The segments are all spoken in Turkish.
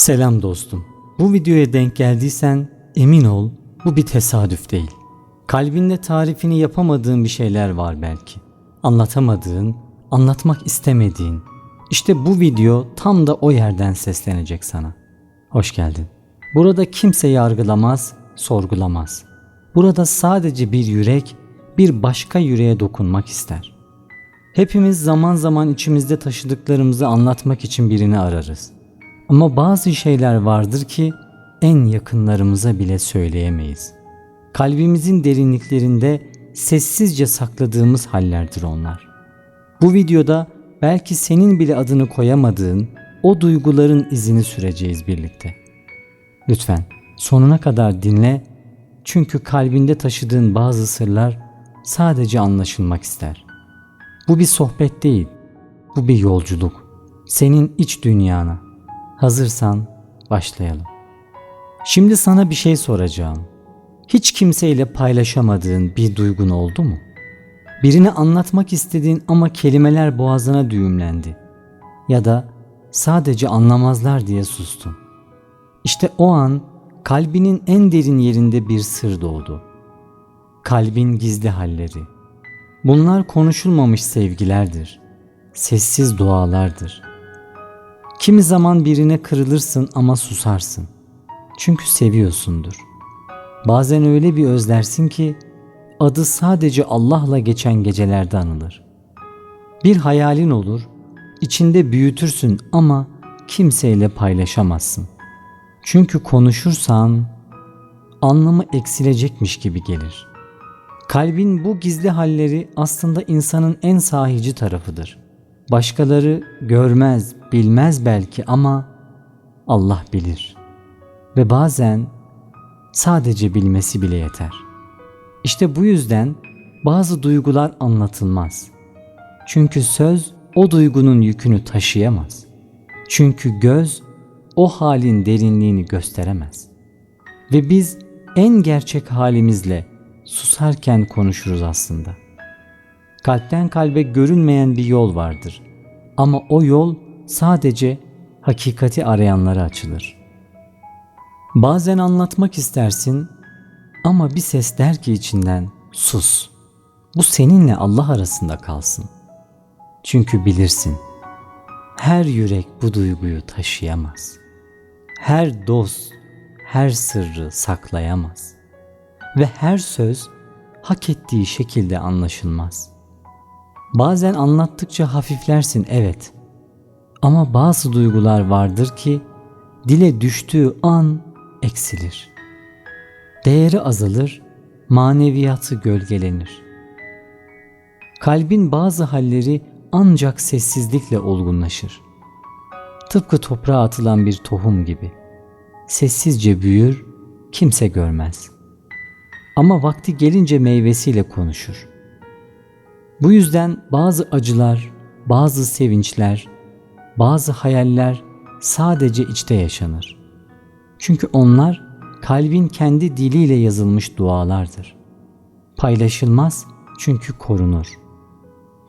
Selam dostum. Bu videoya denk geldiysen emin ol bu bir tesadüf değil. Kalbinde tarifini yapamadığın bir şeyler var belki. Anlatamadığın, anlatmak istemediğin. İşte bu video tam da o yerden seslenecek sana. Hoş geldin. Burada kimse yargılamaz, sorgulamaz. Burada sadece bir yürek bir başka yüreğe dokunmak ister. Hepimiz zaman zaman içimizde taşıdıklarımızı anlatmak için birini ararız. Ama bazı şeyler vardır ki en yakınlarımıza bile söyleyemeyiz. Kalbimizin derinliklerinde sessizce sakladığımız hallerdir onlar. Bu videoda belki senin bile adını koyamadığın o duyguların izini süreceğiz birlikte. Lütfen sonuna kadar dinle çünkü kalbinde taşıdığın bazı sırlar sadece anlaşılmak ister. Bu bir sohbet değil, bu bir yolculuk. Senin iç dünyana. Hazırsan başlayalım. Şimdi sana bir şey soracağım. Hiç kimseyle paylaşamadığın bir duygun oldu mu? Birini anlatmak istediğin ama kelimeler boğazına düğümlendi. Ya da sadece anlamazlar diye sustun. İşte o an kalbinin en derin yerinde bir sır doğdu. Kalbin gizli halleri. Bunlar konuşulmamış sevgilerdir. Sessiz dualardır. Kimi zaman birine kırılırsın ama susarsın. Çünkü seviyorsundur. Bazen öyle bir özlersin ki adı sadece Allah'la geçen gecelerde anılır. Bir hayalin olur, içinde büyütürsün ama kimseyle paylaşamazsın. Çünkü konuşursan anlamı eksilecekmiş gibi gelir. Kalbin bu gizli halleri aslında insanın en sahici tarafıdır. Başkaları görmez, bilmez belki ama Allah bilir. Ve bazen sadece bilmesi bile yeter. İşte bu yüzden bazı duygular anlatılmaz. Çünkü söz o duygunun yükünü taşıyamaz. Çünkü göz o halin derinliğini gösteremez. Ve biz en gerçek halimizle susarken konuşuruz aslında. Kalpten kalbe görünmeyen bir yol vardır. Ama o yol sadece hakikati arayanlara açılır. Bazen anlatmak istersin ama bir ses der ki içinden sus. Bu seninle Allah arasında kalsın. Çünkü bilirsin her yürek bu duyguyu taşıyamaz. Her dost her sırrı saklayamaz. Ve her söz hak ettiği şekilde anlaşılmaz. Bazen anlattıkça hafiflersin evet. Ama bazı duygular vardır ki dile düştüğü an eksilir. Değeri azalır, maneviyatı gölgelenir. Kalbin bazı halleri ancak sessizlikle olgunlaşır. Tıpkı toprağa atılan bir tohum gibi. Sessizce büyür, kimse görmez. Ama vakti gelince meyvesiyle konuşur. Bu yüzden bazı acılar, bazı sevinçler, bazı hayaller sadece içte yaşanır. Çünkü onlar kalbin kendi diliyle yazılmış dualardır. Paylaşılmaz çünkü korunur.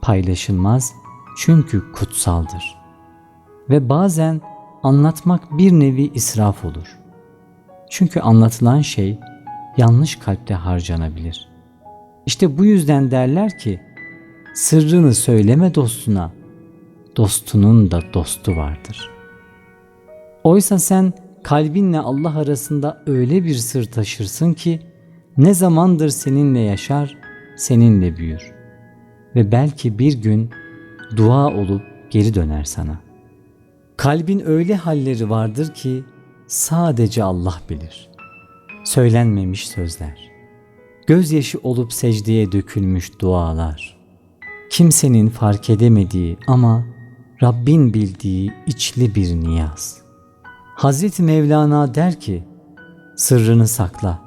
Paylaşılmaz çünkü kutsaldır. Ve bazen anlatmak bir nevi israf olur. Çünkü anlatılan şey yanlış kalpte harcanabilir. İşte bu yüzden derler ki sırrını söyleme dostuna, dostunun da dostu vardır. Oysa sen kalbinle Allah arasında öyle bir sır taşırsın ki ne zamandır seninle yaşar, seninle büyür. Ve belki bir gün dua olup geri döner sana. Kalbin öyle halleri vardır ki sadece Allah bilir. Söylenmemiş sözler. Gözyaşı olup secdeye dökülmüş dualar. Kimsenin fark edemediği ama Rabbin bildiği içli bir niyaz. Hazreti Mevlana der ki, sırrını sakla.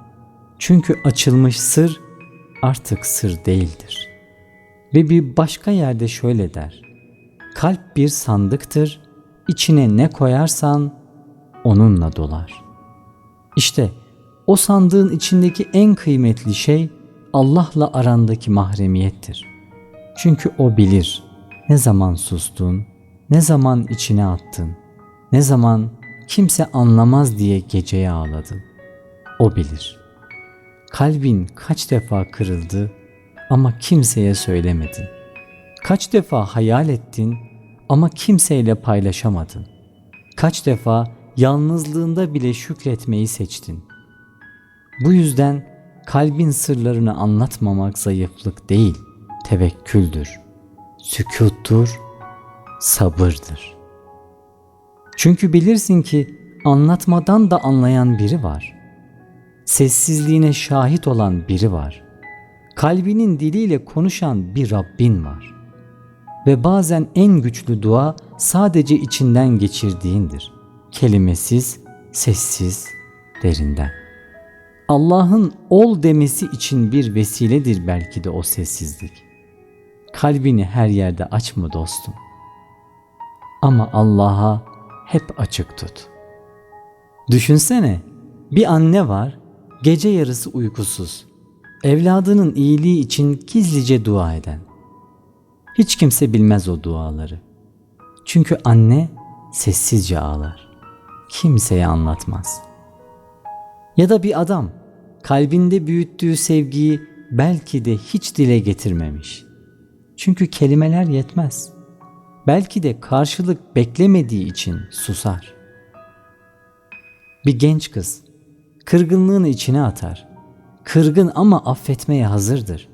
Çünkü açılmış sır artık sır değildir. Ve bir başka yerde şöyle der. Kalp bir sandıktır, içine ne koyarsan onunla dolar. İşte o sandığın içindeki en kıymetli şey Allah'la arandaki mahremiyettir. Çünkü o bilir ne zaman sustun, ne zaman içine attın, ne zaman kimse anlamaz diye geceye ağladın. O bilir. Kalbin kaç defa kırıldı ama kimseye söylemedin. Kaç defa hayal ettin ama kimseyle paylaşamadın. Kaç defa yalnızlığında bile şükretmeyi seçtin. Bu yüzden kalbin sırlarını anlatmamak zayıflık değil, tevekküldür. Sükuttur, sabırdır. Çünkü bilirsin ki anlatmadan da anlayan biri var. Sessizliğine şahit olan biri var. Kalbinin diliyle konuşan bir Rabbin var. Ve bazen en güçlü dua sadece içinden geçirdiğindir. Kelimesiz, sessiz, derinden. Allah'ın ol demesi için bir vesiledir belki de o sessizlik. Kalbini her yerde açma dostum. Ama Allah'a hep açık tut. Düşünsene, bir anne var, gece yarısı uykusuz. Evladının iyiliği için gizlice dua eden. Hiç kimse bilmez o duaları. Çünkü anne sessizce ağlar. Kimseye anlatmaz. Ya da bir adam kalbinde büyüttüğü sevgiyi belki de hiç dile getirmemiş. Çünkü kelimeler yetmez. Belki de karşılık beklemediği için susar. Bir genç kız kırgınlığını içine atar. Kırgın ama affetmeye hazırdır.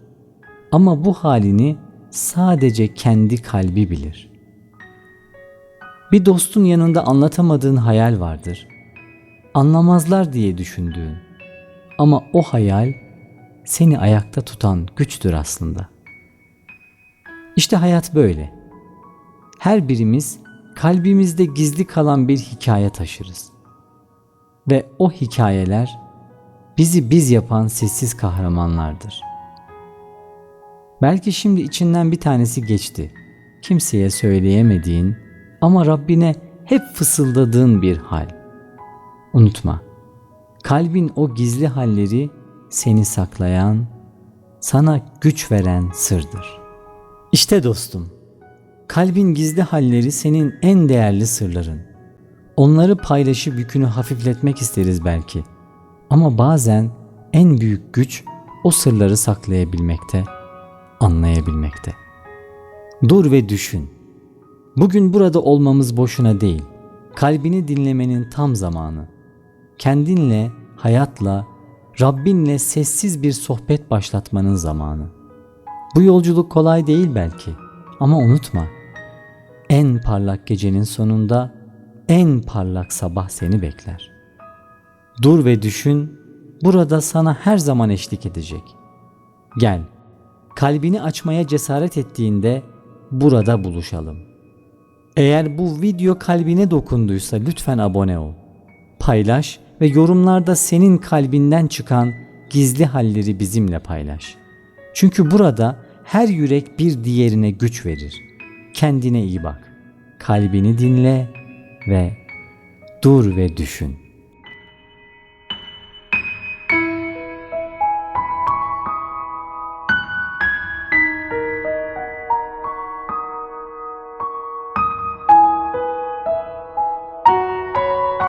Ama bu halini sadece kendi kalbi bilir. Bir dostun yanında anlatamadığın hayal vardır. Anlamazlar diye düşündüğün. Ama o hayal seni ayakta tutan güçtür aslında. İşte hayat böyle. Her birimiz kalbimizde gizli kalan bir hikaye taşırız. Ve o hikayeler bizi biz yapan sessiz kahramanlardır. Belki şimdi içinden bir tanesi geçti. Kimseye söyleyemediğin ama Rabbine hep fısıldadığın bir hal. Unutma. Kalbin o gizli halleri seni saklayan, sana güç veren sırdır. İşte dostum, kalbin gizli halleri senin en değerli sırların. Onları paylaşıp yükünü hafifletmek isteriz belki. Ama bazen en büyük güç o sırları saklayabilmekte, anlayabilmekte. Dur ve düşün. Bugün burada olmamız boşuna değil. Kalbini dinlemenin tam zamanı. Kendinle, hayatla, Rabbinle sessiz bir sohbet başlatmanın zamanı. Bu yolculuk kolay değil belki ama unutma. En parlak gecenin sonunda en parlak sabah seni bekler. Dur ve düşün, burada sana her zaman eşlik edecek. Gel, kalbini açmaya cesaret ettiğinde burada buluşalım. Eğer bu video kalbine dokunduysa lütfen abone ol. Paylaş ve yorumlarda senin kalbinden çıkan gizli halleri bizimle paylaş. Çünkü burada her yürek bir diğerine güç verir. Kendine iyi bak. Kalbini dinle ve dur ve düşün.